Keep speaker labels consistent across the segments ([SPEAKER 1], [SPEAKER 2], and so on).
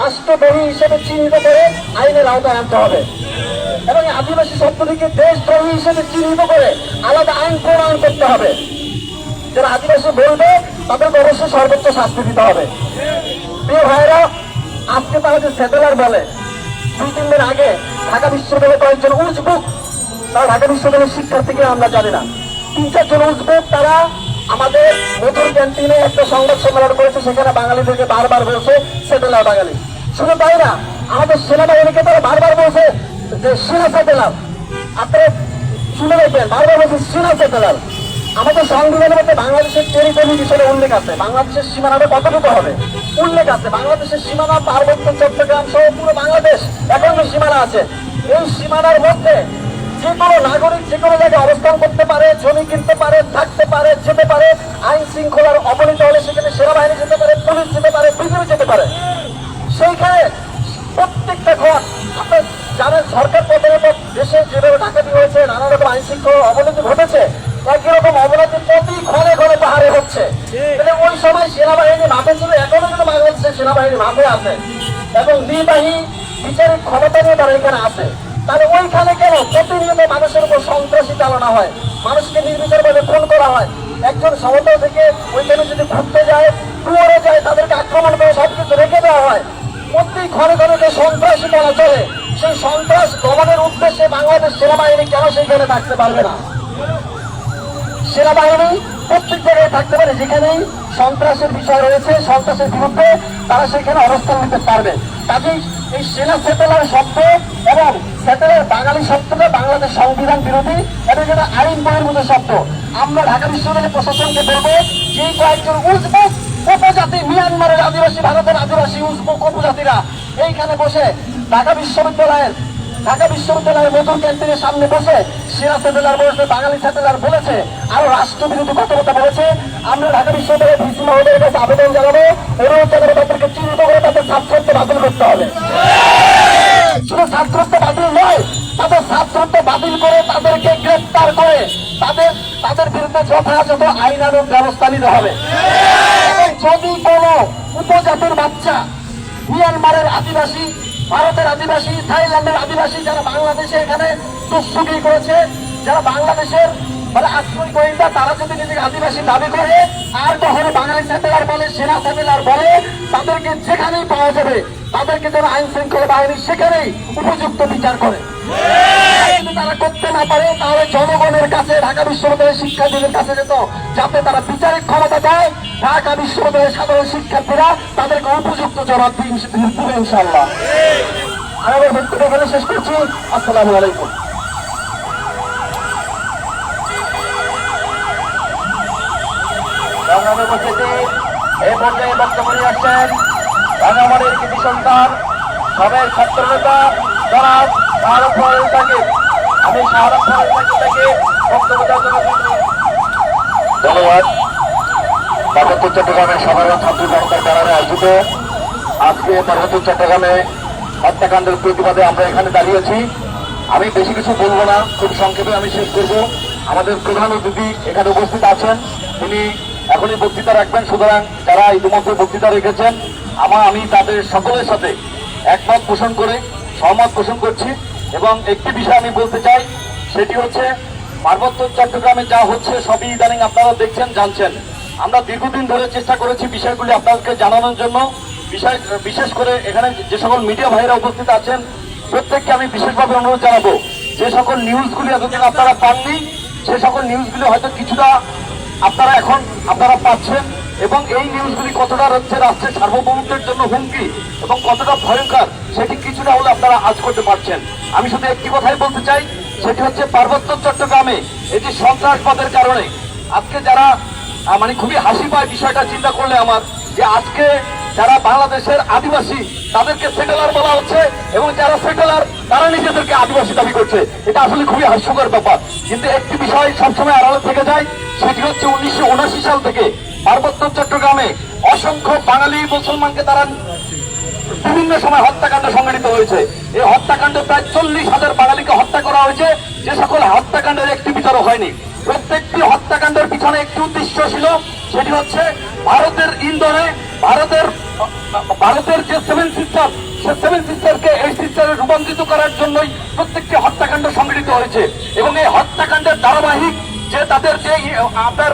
[SPEAKER 1] রাষ্ট্রদ্রোহী হিসেবে চিহ্নিত করে আইনের আওতায় আনতে হবে। এবং আদিবাসী শব্দটিকে দেশদ্রোহী হিসেবে চিহ্নিত করে আলাদা আইন প্রণয়ন করতে হবে। যারা আদিবাসী বলবে, তাদেরকে অবশ্যই সর্বোচ্চ শাস্তি দিতে হবে। প্রিয় ভাইরা আজকে তারা যে সেটেলার বলে, দুই, তিন দিন আগে ঢাকা বিশ্ববিদ্যালয়ে কয়েকজন উজবুক, তারা ঢাকা বিশ্ববিদ্যালয়ের শিক্ষার্থীকে আমরা জানি না। তিন, চারজন উজবুক, তারা আমাদের মধুর ক্যান্টিনে একটা সংবাদ সম্মেলন করেছে, সেখানে বাঙালিদেরকে বারবার বলছে সেটেলার বাঙালি। শুধু তাই না, আমাদের সেনাবাহিনীকে তারা বারবার বলছে যে, সেনা সেটেলার আপনারা শুনে দেখবেন, বারবার বলছে, সেনা সেটেলার আমাদের সংবিধানের মধ্যে বাংলাদেশের টেরিটরি বিষয়ে উল্লেখ আছে। বাংলাদেশের সীমানাটা কতটুকু হবে? উল্লেখ আছে। বাংলাদেশের সীমানা পার্বত্য চট্টগ্রাম সহ পুরো বাংলাদেশ এখন সীমানা আছে। এই সীমানার মধ্যে যে কোনো নাগরিক যে কোনো জায়গায় অবস্থান করতে পারে জমি কিনতে পারে, থাকতে পারে, যেতে পারে, আইন শৃঙ্খলার অবনীত হলে সেখানে সেনাবাহিনী যেতে পারে, পুলিশ যেতে পারে বিজেপি যেতে পারে। সেইখানে প্রত্যেকটা ঘর আপনার জানেন সরকার পতনের পর দেশে যেভাবে ডাকাতি হয়েছে, নানা রকম আইন শৃঙ্খলার অবনতি ঘটেছে, একই রকম অবনতি প্রতি ঘরে ঘরে পাহাড়ে হচ্ছে। ওই সময় সেনাবাহিনী মাঠে ছিল, এখনও কিন্তু বাংলাদেশের সেনাবাহিনী মাঠে আছে। এবং নির্বাহী বিচারিক ক্ষমতা নিয়ে তারা এখানে আছে। তাহলে ওইখানে কেন প্রতিনিয়ত মানুষের উপর সন্ত্রাসী চালানো হয়। মানুষকে নির্বিচারভাবে খুন করা হয়। একজন সমতল থেকে ওইখানে যদি ঘুরতে যায় টুয়ারে যায়, তাদেরকে আক্রমণ করে সবকিছু রেখে দেওয়া হয়। প্রত্যেক ঘরে ঘরে যে সন্ত্রাসী বলা চলে, সেই সন্ত্রাস দমনের উদ্দেশ্যে বাংলাদেশ সেনাবাহিনী কেন সেখানে থাকতে পারবে না? সেনাবাহিনী প্রত্যেক জায়গায় থাকতে পারে, যেখানেই সন্ত্রাসের বিষয় রয়েছে, সন্ত্রাসের বিরুদ্ধে তারা সেখানে অবস্থান নিতে পারবে। কাজেই এই সেনা সেটেলার শব্দ এবং সেটেলার বাঙালি শব্দটা বাংলাদেশ সংবিধান বিরোধী এটা আইন বহির্ভূত শব্দ। আমরা ঢাকা বিশ্ববিদ্যালয় প্রশাসনকে বলব, যে কয়েকজন উজবুক উপজাতি, মিয়ানমারের আদিবাসী, ভারতের আদিবাসী উজবুক উপজাতিরা এইখানে বসে ঢাকা বিশ্ববিদ্যালয়ের ঢাকা বিশ্ববিদ্যালয়ের নতুন ক্যান্টিনের সামনে বসে সেরা সেটেলার বলেছে বাঙালি সেটেলার বলেছে, আরও রাষ্ট্রবিরোধী কথাবার্তা বলেছে। আমরা ঢাকা বিশ্ববিদ্যালয়ের ভিসি মহোদয়ের কাছে আবেদন জানাব, অনুরোধ জানাব তাদেরকে চিহ্নিত করে তাদের ছাত্রত্ব বাতিল করতে হবে। শুধু ছাত্রত্ব বাতিল নয় তাদের ছাত্রত্ব বাতিল করে তাদেরকে গ্রেফতার করে তাদের তাদের বিরুদ্ধে যথাযথ আইনানুগ ব্যবস্থা নিতে হবে। যদি কোনো উপজাতির বাচ্চা মিয়ানমারের আদিবাসী ভারতের আদিবাসী থাইল্যান্ডের আদিবাসী যারা বাংলাদেশে এখানে দুঃসুখী করেছে যারা বাংলাদেশের মানে আশ্রয় গোয়েন্দা তারা যদি নিজেকে আদিবাসী দাবি করে, আর কখনো বাঙালি সেটেলার বলে, সেনা সেটেলার বলে, তাদেরকে যেখানেই পাওয়া যাবে, তাদেরকে যেন আইন শৃঙ্খলা বাহিনী সেখানেই উপযুক্ত বিচার করে। তারা করতে না পারে, তাহলে জনগণের কাছে, ঢাকা বিশ্ববিদ্যালয়ের শিক্ষার্থীদের কাছে যেত যাতে তারা বিচারিক ক্ষমতা দেয় ঢাকা বিশ্ববিদ্যালয়ের সাধারণ শিক্ষার্থীরা তাদেরকে উপযুক্ত জবাব দিবে ইনশাল্লাহ আমি আমার বক্তব্য শেষ করছি। আসসালামু আলাইকুম।
[SPEAKER 2] উপস্থিতি এই পর্যায়ে বক্তব্য আসছেন রাঙামাটির কৃতি সন্তান, সবের ছাত্র নেতা জনাব শাহরুখ ফরেল তাকে আমি শাহরুখ ফরেল তাকে থেকে বক্তব্য দেওয়ার জন্য ধন্যবাদ। পার্বত্য চট্টগ্রামের সাধারণ ছাত্র জনতার কারণে আয়োজিত আজকে পার্বত্য চট্টগ্রামে হত্যাকাণ্ডের প্রতিবাদে আমরা এখানে দাঁড়িয়েছি আমি বেশি কিছু বলব না, খুব সংক্ষেপে আমি শেষ করব। আমাদের প্রধান অতিথি এখানে উপস্থিত আছেন, তিনি এখনই বক্তৃতা রাখবেন, সুতরাং যারা ইতিমধ্যে বক্তৃতা রেখেছেন আমার আমি তাদের সকলের সাথে একমত পোষণ করে, সহমত পোষণ করছি। এবং একটি বিষয় আমি বলতে চাই, সেটি হচ্ছে, পার্বত্য চট্টগ্রামে যা হচ্ছে, সবই ইদানিং আপনারা দেখছেন, জানছেন। আমরা দীর্ঘদিন ধরে চেষ্টা করেছি বিষয়গুলি আপনাদেরকে জানানোর জন্য। বিষয় বিশেষ করে এখানে যে সকল মিডিয়া ভাইরা উপস্থিত আছেন, প্রত্যেককে আমি বিশেষভাবে অনুরোধ জানাব, যে সকল নিউজগুলি এতদিন আপনারা পাননি, সে সকল নিউজগুলি হয়তো কিছুটা আপনারা এখন আপনারা পাচ্ছেন এবং এই নিউজগুলি কতটা হচ্ছে রাষ্ট্রের সার্বভৌমত্বের জন্য হুমকি এবং কতটা ভয়ঙ্কর, সেটি কিছুটা হলে আপনারা আজ করতে পারছেন। আমি শুধু একটি কথাই বলতে চাই, সেটি হচ্ছে পার্বত্য চট্টগ্রামে এটি সন্ত্রাসবাদের কারণে। আজকে যারা মানে খুবই হাসি পায় বিষয়টা, চিন্তা করলে আমার, যে আজকে যারা বাংলাদেশের আদিবাসী, তাদেরকে সেটেলার বলা হচ্ছে এবং যারা সেটেলার তারা নিজেদেরকে আদিবাসী দাবি করছে। এটা আসলে খুবই হাস্যকর ব্যাপার। কিন্তু একটি বিষয় সবসময় আড়ালে থেকে যায়, সেটি হচ্ছে উনিশশো সাল থেকে পার্বত্য চট্টগ্রামে অসংখ্য বাঙালি মুসলমানকে তারা বিভিন্ন সময় হত্যাকাণ্ড সংঘটিত হয়েছে। এই হত্যাকাণ্ড প্রায় চল্লিশ হাজার বাঙালিকে হত্যা করা হয়েছে। যে সকল হত্যাকাণ্ডের একটি বিচারও হয়নি। প্রত্যেকটি হত্যাকাণ্ডের পিছনে একটি উদ্দেশ্য ছিল, সেটি হচ্ছে ভারতের ইন্ধনে ভারতের ভারতের যে সেভেন সিস্টার সে সেভেন সিস্টারকে এই সিস্টারে রূপান্তরিত করার জন্যই প্রত্যেকটি হত্যাকাণ্ড সংঘটিত হয়েছে। এবং এই হত্যাকাণ্ডের ধারাবাহিক যে তাদের যে, আপনার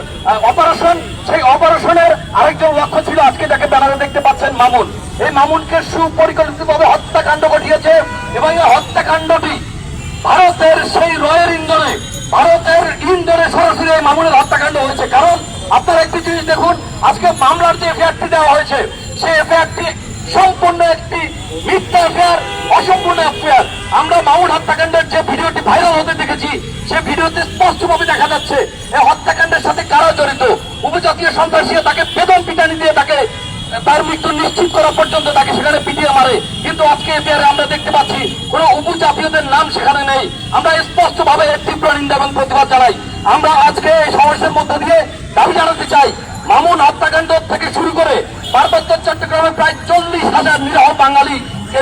[SPEAKER 2] অপারেশন সেই অপারেশনের আরেকজন লক্ষ্য ছিল। আজকে যাকে ব্যানারে দেখতে পাচ্ছেন মামুন। এই মামুনকে সুপরিকল্পিতভাবে হত্যাকাণ্ড ঘটিয়েছে এবং এই হত্যাকাণ্ডটি ভারতের সেই রয়ের ইন্ধনে, ভারতের ইন্ধনে সরাসরি এই মামুনের হত্যাকাণ্ড হয়েছে। কারণ আপনারা একটি জিনিস দেখুন, আজকে মামলার যে এফআইআরটি দেওয়া হয়েছে, সেই এফআইআরটি সম্পূর্ণ একটি মিথ্যা এফআইআর অসম্পূর্ণ এফআইআর আমরা মামুন হত্যাকাণ্ডের যে ভিডিওটি ভাইরাল হতে দেখেছি সে ভিডিওতে স্পষ্টভাবে দেখা যাচ্ছে, এই হত্যাকাণ্ডের সাথে কারা জড়িত? উপজাতীয় সন্ত্রাসীরা তাকে বেদন পিটানি দিয়ে তাকে, তার মৃত্যু নিশ্চিত করা পর্যন্ত তাকে সেখানে পিটিয়ে মারে। কিন্তু আজকে এফআইআর আমরা দেখতে পাচ্ছি, কোন উপজাতীয়দের নাম সেখানে নেই। আমরা স্পষ্ট ভাবে তীব্র নিন্দা এবং প্রতিবাদ জানাই। আমরা আজকে এই সমাবেশের মধ্য দিয়ে দাবি জানাতে চাই, মামুন হত্যাকাণ্ড থেকে শুরু করে পার্বত্য চট্টগ্রামে প্রায় চল্লিশ হাজার নিরহ বাঙালি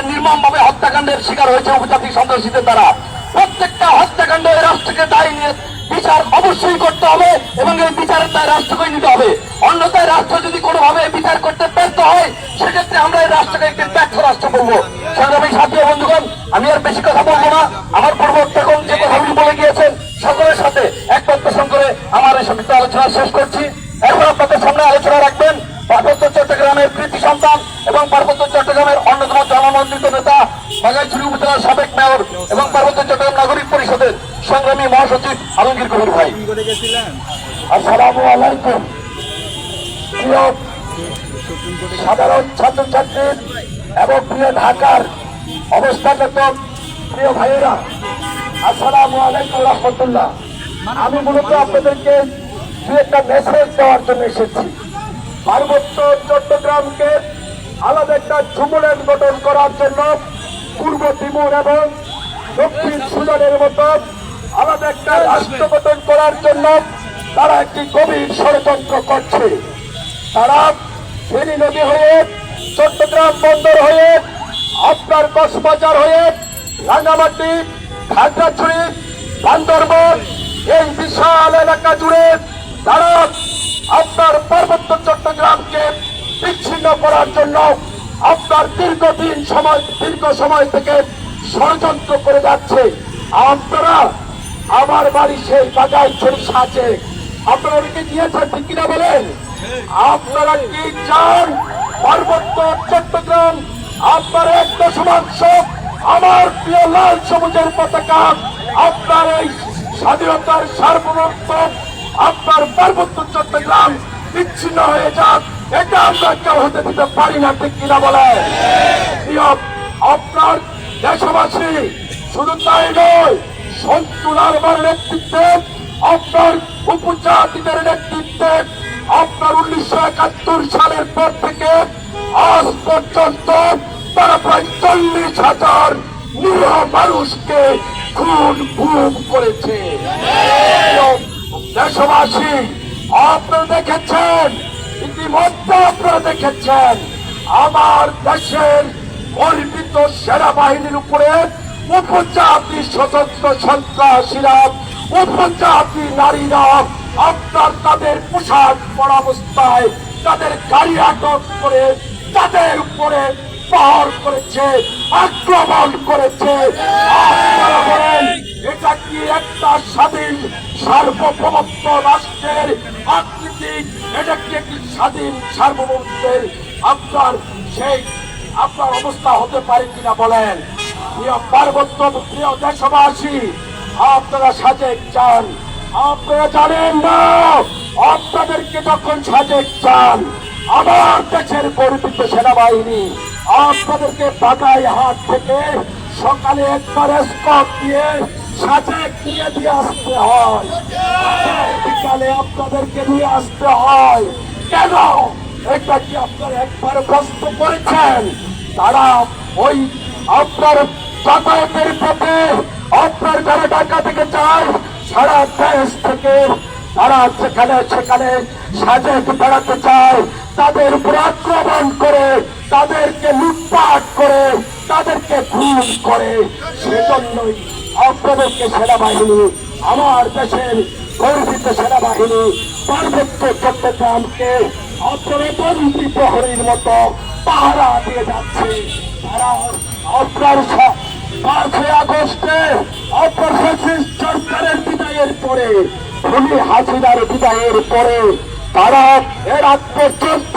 [SPEAKER 2] নির্মম ভাবে হত্যাকাণ্ডের শিকার হয়েছে উপজাতি সন্ত্রাসীদের দ্বারা। প্রত্যেকটা হত্যাকাণ্ড এই রাষ্ট্রকে দায়ী নিয়ে বিচার অবশ্যই করতে হবে এবং এই বিচারের দায় রাষ্ট্রকেই নিতে হবে। অন্যথায় রাষ্ট্র যদি কোনোভাবে বিচার করতে ব্যর্থ হয়, সেক্ষেত্রে আমরা এই রাষ্ট্রকে একটি ব্যর্থ রাষ্ট্র বলব। সংগ্রামী সাথী বন্ধুগণ, আমি আর বেশি কথা বলব না। আমার পূর্ববর্তী যে কথাগুলি বলে গিয়েছেন, সকলের সাথে এই সংক্ষিপ্ত আলোচনা শেষ করছি। এখন আপনাদের সামনে আলোচনা রাখবেন পার্বত্য চট্টগ্রামের কৃতি সন্তান এবং পার্বত্য চট্টগ্রামের অন্যতম জনমন্ডিত নেতা বাগাইছড়ি উপজেলার সাবেক মেয়র এবং পার্বত্য চট্টগ্রাম নাগরিক পরিষদের সংগ্রামী মহাসচিব আলমগীর কবির ভাই।
[SPEAKER 3] আসসালামু আলাইকুম। সাধারণ ছাত্রছাত্রী এবং প্রিয় ঢাকার অবস্থাগত প্রিয় ভাইয়েরা, আসসালামু আলাইকুম রহমতুল্লাহ। আমি মূলত আপনাদেরকে দু একটা মেসেজ দেওয়ার জন্য এসেছি। পার্বত্য চট্টগ্রামকে আলাদা একটা ঝুমুলেন গঠন করার জন্য পূর্ব তিমুর এবং দক্ষিণ সুদানের মতো আলাদা একটা রাষ্ট্র গঠন করার জন্য তারা একটি গভীর ষড়যন্ত্র করছে। তারা ফেনী নদী হয়ে, চট্টগ্রাম বন্দর হয়ে, আপনার কক্সবাজার হয়ে, রাঙ্গামাটি, খাগড়াছড়ি, বান্দরবন এই বিশাল এলাকা জুড়ে তারা আপনার পার্বত্য চট্টগ্রামকে বিচ্ছিন্ন করার জন্য আপনার দীর্ঘদিন সময়, দীর্ঘ সময় থেকে ষড়যন্ত্র করে যাচ্ছে। আপনারা, আমার বাড়ি সেই বাজাই ছড়ি সাজে আপনারা ওদিকে গিয়েছেন ঠিক কিনা বলেন? আপনারা কি চান? পার্বত্য চট্টগ্রাম আপনার এক দশমাংশ আমার প্রিয় লাল সবুজের পতাকা, আপনার এই স্বাধীনতার সার্বভৌমত্ব আপনার পার্বত্য চট্টগ্রাম বিচ্ছিন্ন হয়ে যাক। এটা আমরা কেউ হতে দিতে পারি না, ঠিক কিনা বলে? আপনার দেশবাসী, শুধু তাই নয় সন্তু নেতৃত্বে, আপনার উপজাতিদের নেতৃত্বে, আপনার উনিশশো একাত্তর সালের পর থেকে আজ পর্যন্ত তারা প্রায় চল্লিশ হাজার নিরীহ মানুষকে খুন গুম করেছে। দেশবাসী, আপনারা দেখেছেন, ইতিমধ্যে আপনারা দেখেছেন, আমার দেশের গর্বিত সেনাবাহিনীর উপরে উপজাতি স্বতন্ত্র সন্ত্রাসীরা, উপজাতি নারীরা আপনার তাদের পোশাক পরা অবস্থায় তাদের গাড়ি আটক করে তাদের উপরে পাহাড় করেছে, আক্রমণ করেছে। এটা কি একটা স্বাধীন, সার্বভৌমত্ব রাষ্ট্রের আকৃতি? এটা কি একটি স্বাধীন, সার্বভৌমত্বের আপনার সেই আপনার অবস্থা হতে পারে কিনা বলেন? প্রিয় পার্বত্য, প্রিয় দেশবাসী, আপনারা সাজেক চান। আপনারা জানেন না, আপনাদেরকে যখন সাজেক চান, আমার দেশের গর্বিত সেনাবাহিনী আপনাদেরকে বাগাই হাট থেকে সকালে একবার স্কট দিয়ে সাজেক নিয়ে দিয়ে আসতে হয়। বিকালে আপনাদেরকে নিয়ে আসতে হয়। কেন? এটা কি আপনারা একবার প্রশ্ন করেছেন? তারা ওই আপনার যাতায়াতের পথে আপনার যারা ঢাকা থেকে চায় সারা দেশ থেকে তারা সেখানে সেখানে সাজে বেড়াতে চায় তাদের উপর আক্রমণ করে তাদেরকে লুটপাট করে, তাদেরকে খুন করে। সেজন্যই আপনাদেরকে সেনাবাহিনী, আমার দেশের গর্বিত সেনাবাহিনী, পার্বত্য চট্টগ্রামকে বন্দি প্রহরীর মতো পাহারা দিয়ে যাচ্ছে। তারা পাঁচই আগস্টে ফ্যাসিস্ট সরকারের বিদায়ের পরে, খুনি হাসিনার বিদায়ের পরে তারা এর আগ পর্যন্ত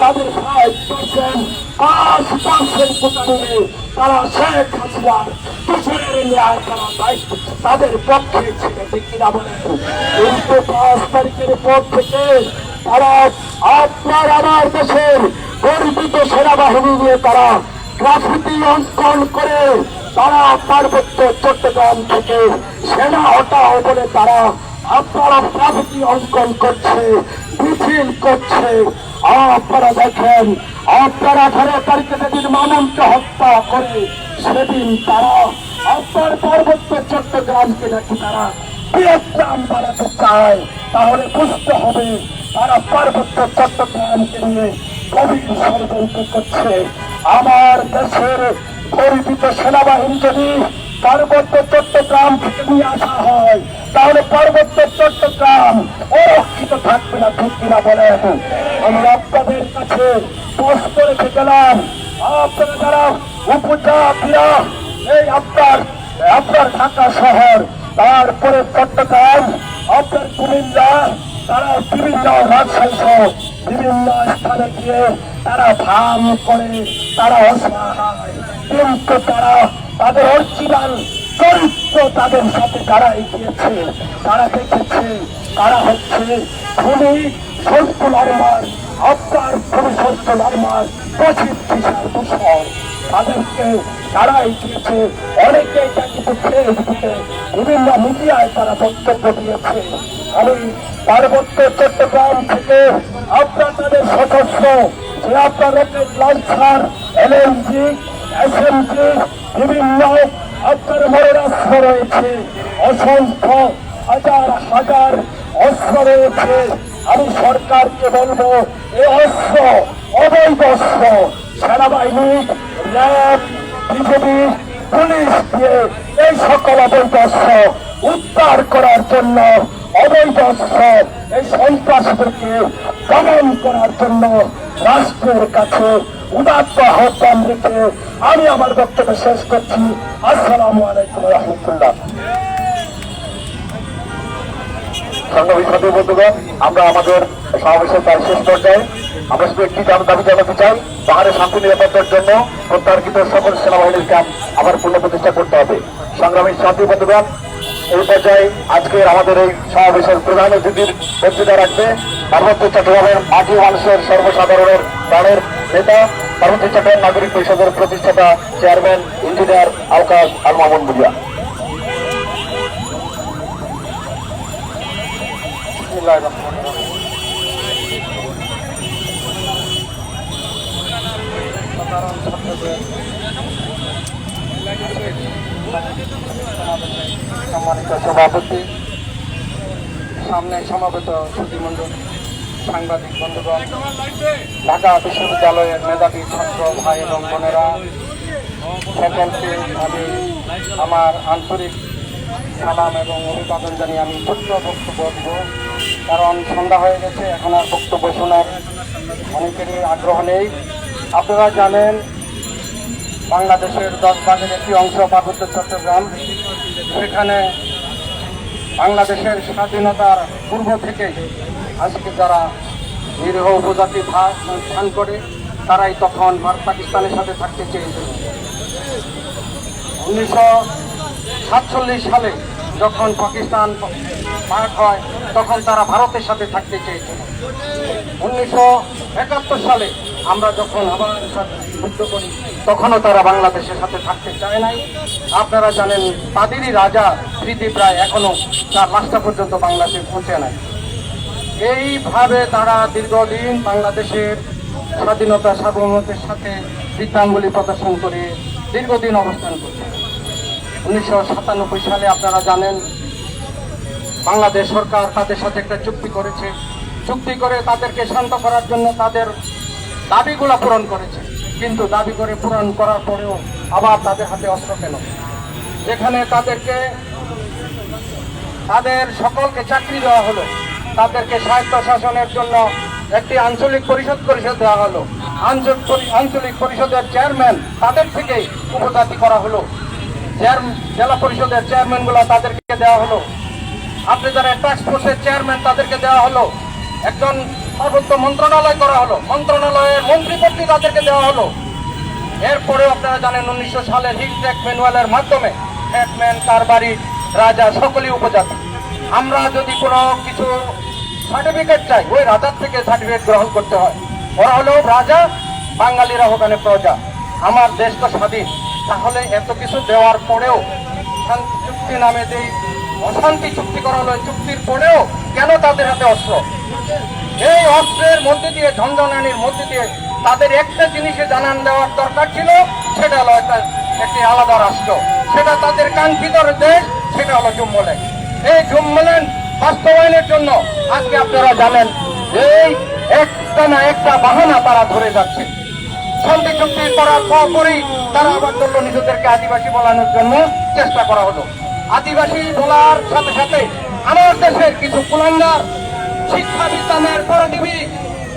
[SPEAKER 3] তাদের ফাইভ পার্সেন্ট পাঁচ পার্সেন্ট কোটারে তারা শেখ হাসিনার তারা তাদের তারা গর্বিত সেনাবাহিনী নিয়ে তারা গ্রাফিতি অঙ্কন করে তারা পার্বত্য চট্টগ্রাম থেকে সেনা হটাও বলে তারা আপনারা গ্রাফিতি অঙ্কন করছে, মিছিল করছে। আপনারা দেখেন, আপনার আঠারো তারিখে যেদিন মামুনকে হত্যা করে, সেদিন তারা আপনার পার্বত্য চট্টগ্রামকে নাকি তারা ভিয়েতনাম বানাতে চায়। তাহলে বুঝতে হবে, তারা পার্বত্য চট্টগ্রামকে নিয়ে গভীর ষড়যন্ত্র করছে। আমার দেশের গর্বিত সেনাবাহিনী যদি পার্বত্য চট্টগ্রাম থেকে নিয়ে আসা হয়, তাহলে পার্বত্য চট্টগ্রাম অরক্ষিত থাকবে না ঠিক কিনা বলেন আমি আপনাদের কাছে প্রশ্ন রেখে গেলাম, আপনারা যারা উপজাতিরা এই আপনার আপনার ঢাকা শহর, তারপরে চট্টগ্রাম, আপনার কুমিল্লা, তারা বিভিন্ন রাজশাহী সহ বিভিন্ন স্থানে গিয়ে তারা ভাম করে, তারা অসহায়, কিন্তু তারা তাদের তাদের সাথে তারা এগিয়েছে তারা দেখেছে তারা হচ্ছে খুনি সস্তুল আরমার আপনার খুবই সস্তুল আরমার পঁচিশ বিশাল দূষণ তাদেরকে তারা এগিয়েছে অনেকে এটা কিন্তু ফেসবুকে বিভিন্ন মিডিয়ায় তারা বক্তব্য দিয়েছে। আমি পার্বত্য চট্টগ্রাম থেকে আপনার তাদের সদস্য, যে আপনার রকেট লঞ্চার এলএনজি, এসএমজি, বিভিন্ন আপনার মরণাস্ত্র রয়েছে। অসংখ্য হাজার হাজার অস্ত্র রয়েছে। আমি সরকারকে বলব এই অস্ত্র, অবৈধ অস্ত্র, সেনাবাহিনী, র্যাব, বিজেপি পুলিশ দিয়ে এই সকল অবৈধ অস্ত্র উদ্ধার করার জন্য, অবৈধ অস্ত্র এই সন্ত্রাসীদেরকে দমন করার জন্য রাষ্ট্রের কাছে উদাত্ত আহ্বান রেখে আমি আমার বক্তব্য শেষ করছি। আসসালামু আলাইকুম রহমতুল্লাহ।
[SPEAKER 2] সংগ্রামী বন্ধুগণ আমরা আমাদের সমাবেশের প্রায় শেষ পর্যায়ে, আমরা শুধু একটি দাবি জানাতে চাই পাহাড়ে শান্তি নিরাপত্তার জন্য প্রত্যার্পিত সকল সেনাবাহিনীর ক্যাম্প আবার পুনঃপ্রতিষ্ঠা করতে হবে। সংগ্রামী সাথী বন্ধুগণ, এই পর্যায়ে আজকের আমাদের এই সমাবেশের প্রধান অতিথির বক্তৃতা রাখবে পার্বত্য চট্টগ্রামের মাটি মানুষের সর্বসাধারণের প্রাণের নেতা পার্বত্য চট্টগ্রাম নাগরিক পরিষদের প্রতিষ্ঠাতা চেয়ারম্যান, ইঞ্জিনিয়ার আলকাশ আল মামুন বুলিয়া।
[SPEAKER 3] সম্মানিত সভাপতি, সামনে সমাবেত সুধীমণ্ডল সাংবাদিক বন্ধুগণ, ঢাকা বিশ্ববিদ্যালয়ের মেধাবী ছাত্র ভাই এবং বোনেরা সকলকে আমি আমার আন্তরিক সালাম এবং অভিবাদন জানিয়ে আমি ছোট্ট বক্তব্য কারণ সন্ধ্যা হয়ে গেছে, এখন আর বক্তব্য শোনার অনেকেরই আগ্রহ নেই। আপনারা জানেন, বাংলাদেশের দশ ভাগের একটি অংশ পার্বত্য চট্টগ্রাম। সেখানে বাংলাদেশের স্বাধীনতার পূর্ব থেকে আজকে যারা নিরীহ উপজাতি স্থান করে, তারাই তখন ভারত পাকিস্তানের সাথে থাকতে চেয়েছিল। উনিশশো সাতচল্লিশ সালে যখন পাকিস্তান ভাগ হয়, তখন তারা ভারতের সাথে থাকতে চেয়েছিল। উনিশশো একাত্তর সালে আমরা যখন আবার সাথে যুদ্ধ করি, তখনও তারা বাংলাদেশের সাথে থাকতে চায় নাই। আপনারা জানেন তাদেরই রাজা ত্রিদীপ রায় এখনও তার লাশটা পর্যন্ত বাংলাদেশে পৌঁছে নাই। এইভাবে তারা দীর্ঘদিন বাংলাদেশের স্বাধীনতা, সার্বভৌমত্বের সাথে বিদ্যাঙ্গুলি প্রদর্শন করে দীর্ঘদিন অবস্থান করছে। উনিশশো সাতানব্বই সালে আপনারা জানেন, বাংলাদেশ সরকার তাদের সাথে একটা চুক্তি করেছে। চুক্তি করে তাদেরকে শান্ত করার জন্য তাদের দাবিগুলো পূরণ করেছে। কিন্তু দাবি করে পূরণ করার পরেও আবার তাদের হাতে অস্ত্র পেল। এখানে তাদেরকে, তাদের সকলকে চাকরি দেওয়া হলো। তাদেরকে স্বায়ত্ত শাসনের জন্য
[SPEAKER 4] একটি আঞ্চলিক পরিষদ পরিষদ দেওয়া হলো। আঞ্চলিক পরি- আঞ্চলিক পরিষদের চেয়ারম্যান তাদের থেকে উপজাতি করা হলো। জেলা পরিষদের চেয়ারম্যানগুলো তাদেরকে দেওয়া হলো। আপনি যারা ট্যাক্স ফোর্সের চেয়ারম্যান তাদেরকে দেওয়া হলো। একজন সর্বোচ্চ মন্ত্রণালয় করা হলো। মন্ত্রণালয়ের মন্ত্রীপত্রী তাদেরকে দেওয়া হলো। এরপরেও আপনারা জানেন উনিশশো সালের হিল ট্যাক ম্যানুয়ালের মাধ্যমে হ্যাটম্যান কারবারি রাজা সকলেই উপজাতি। আমরা যদি কোনো কিছু সার্টিফিকেট চাই, ওই রাজার থেকে সার্টিফিকেট গ্রহণ করতে হয়। ওরা হলো রাজা, বাঙালিরা ওখানে প্রজা। আমার দেশ তো স্বাধীন। তাহলে এত কিছু দেওয়ার পরেও চুক্তি নামে যে অশান্তি চুক্তি করা হলো চুক্তির পরেও কেন তাদের হাতে অস্ত্র? এই অস্ত্রের মধ্যে দিয়ে ঝঞ্ঝনানির মধ্যে দিয়ে তাদের একটা জিনিসে জানান দেওয়ার দরকার ছিল, সেটা হলো একটা, একটি আলাদা রাষ্ট্র। সেটা তাদের কাঙ্ক্ষিত দেশ, সেটা হলো জুম্মলেন এই জুম্মলেন বাস্তবায়নের জন্য আজকে আপনারা জানেন, এই একটা না একটা বাহানা তারা ধরে যাচ্ছে। শান্তি চুক্তি করার পর পরই তারা আবার ধরলো নিজেদেরকে আদিবাসী বলানোর জন্য চেষ্টা করা হলো। আদিবাসী বলার সাথে সাথে আমার দেশের কিছু কুলাঙ্গার শিক্ষা বিজ্ঞানের পরজীবী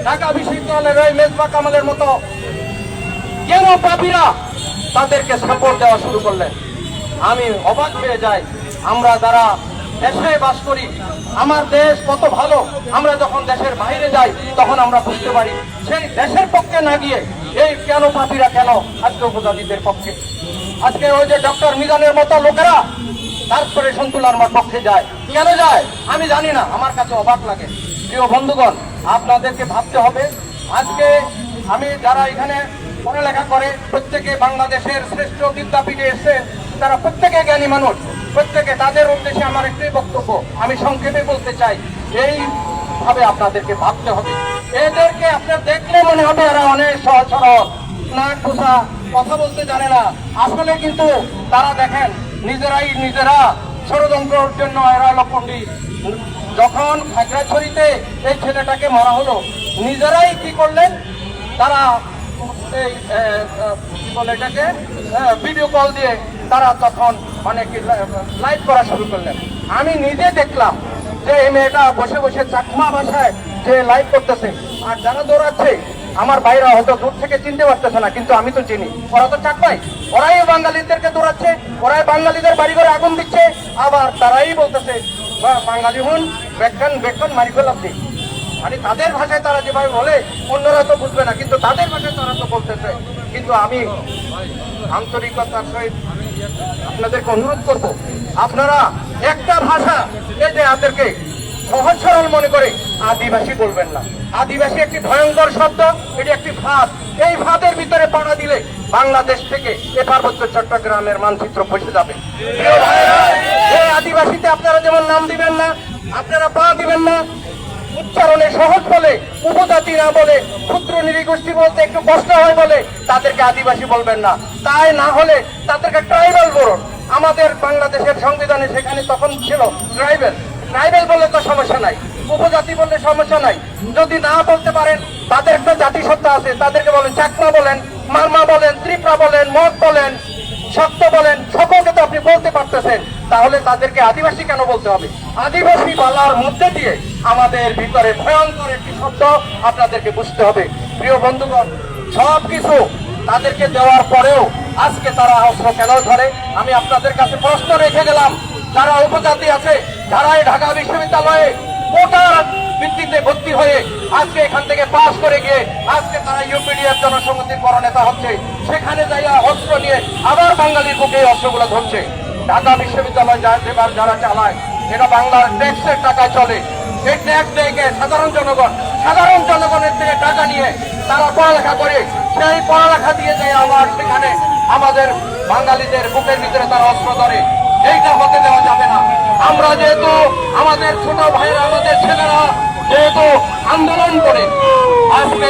[SPEAKER 4] ঢাকা বিশ্ববিদ্যালয়ের ওই মেজবা কামালের মতো কেন পাপীরা তাদেরকে সাপোর্ট দেওয়া শুরু করলেন? আমি অবাক হয়ে যাই। আমরা যারা দেশে বাস করি, আমার দেশ কত ভালো, আমরা যখন দেশের বাইরে যাই, তখন আমরা বুঝতে পারি সেই দেশের পক্ষে না গিয়ে এই কেন পাপীরা কেন আজকে উপজাতিদের পক্ষে? আজকে ওই যে ডক্টর মিজানের মতো লোকেরা তারপরে সন্তুলার পক্ষে যায়। কেন যায়? আমি জানি না, আমার কাছে অবাক লাগে। প্রিয় বন্ধুগণ, আপনাদেরকে ভাবতে হবে, আজকে আমি যারা এখানে পড়ালেখা করে, প্রত্যেকে বাংলাদেশের শ্রেষ্ঠ বিদ্যাপীঠে এসে তারা প্রত্যেকে জ্ঞানী মানুষ, প্রত্যেকে তাদের উদ্দেশ্যে আমার একটাই বক্তব্য, আমি সংক্ষেপে বলতে চাই এই ভাবে আপনাদেরকে ভাবতে হবে, এদেরকে আপনার দেখলে মনে হবে এরা অনেক সহজ সরল, নাক পোষা কথা বলতে জানে না। আসলে কিন্তু তারা দেখেন, নিজেরাই নিজেরা ষড়যন্ত্রের জন্য এরা হলো যখন খাগড়াছড়িতে এই ছেলেটাকে মারা হলো, নিজেরাই কি করলেন? তারা এই কি বলে এটাকে? ভিডিও কল দিয়ে তারা তখন মানে কি লাইভ করা শুরু করলেন। আমি নিজে দেখলাম যে এই মেয়েটা বসে বসে চাকমা ভাষায় যে লাইভ করতেছে আর যারা দৌড়াচ্ছে আমার বাইরা হয়তো দূর থেকে চিনতে পারতেছে না কিন্তু আমি তো চিনি। ওরা তো চাকমাই। ওরাই বাঙালিদেরকে দৌড়াচ্ছে ওরাই বাঙালিদের বাড়ি ঘরে আগুন দিচ্ছে আবার তারাই বলতেছে "বা, বাঙালি হন বেক্ষণ বেক্ষণ মারি দিই মানে তাদের ভাষায় তারা যেভাবে বলে অন্যরা তো বুঝবে না কিন্তু তাদের ভাষায় তারা তো বলতেছে। কিন্তু আমি আন্তরিকতার সহিত আপনাদেরকে অনুরোধ করব, আপনারা একটা ভাষা এই যে সহজ সরল মনে করে আদিবাসী বলবেন না। আদিবাসী একটি ভয়ঙ্কর শব্দ, এটি একটি ফাঁদ এই ফাঁদের ভিতরে পাড়া দিলে বাংলাদেশ থেকে এ পার্বত্য চট্টগ্রামের মানচিত্র বসে যাবে। আদিবাসীতে আপনারা যেমন নাম দিবেন না, আপনারা পা দিবেন না উচ্চারণে সহজ বলে উপজাতি না বলে, ক্ষুদ্র নৃগোষ্ঠী বলতে একটু কষ্ট হয় বলে তাদেরকে আদিবাসী বলবেন না। তাই না হলে তাদেরকে ট্রাইবাল বলুন। আমাদের বাংলাদেশের সংবিধানে সেখানে তখন ছিল ট্রাইবেল ট্রাইবেল বললে তো সমস্যা নাই। উপজাতি বললে সমস্যা নাই। যদি না বলতে পারেন, তাদের একটা জাতিসত্তা আছে। তাদেরকে বলেন চাকমা বলেন, মারমা বলেন, ত্রিপুরা বলেন মগ বলেন, শক্ত বলেন, সকলকে তো আপনি বলতে পারতেছেন। তাহলে তাদেরকে আদিবাসী কেন বলতে হবে? আদিবাসী বলার মধ্যে দিয়ে আমাদের ভিতরে ভয়ঙ্কর একটি শব্দ আপনাদেরকে বুঝতে হবে। প্রিয় বন্ধুগণ, সব কিছু তাদেরকে দেওয়ার পরেও আজকে তারা অস্ত্র কেন ধরে? আমি আপনাদের কাছে প্রশ্ন রেখে গেলাম। যারা উপজাতি আছে যারা ঢাকা বিশ্ববিদ্যালয়ে কোটার ভিত্তিতে ভর্তি হয়ে আজকে এখান থেকে পাস করে গিয়ে আজকে তারা ইউপিডিএফ জনসংহতির বড় নেতা হচ্ছে, সেখানে যাইয়া অস্ত্র নিয়ে আবার বাঙালির বুকে অস্ত্রগুলো ধরছে। ঢাকা বিশ্ববিদ্যালয় যা যারা চালায় এটা বাংলার ট্যাক্সের টাকায় চলে। সাধারণ জনগণ, সাধারণ জনগণের থেকে টাকা নিয়ে তারা পড়ালেখা করে, সেই পড়ালেখা দিয়ে যায় আমার সেখানে আমাদের বাঙালিদের বুকের ভিতরে তারা অস্ত্র ধরে, এইটা হতে দেওয়া যাবে না। আমরা যেহেতু আমাদের ছোট ভাইয়েরা, আমাদের ছেলেরা যেহেতু আন্দোলন করে, আজকে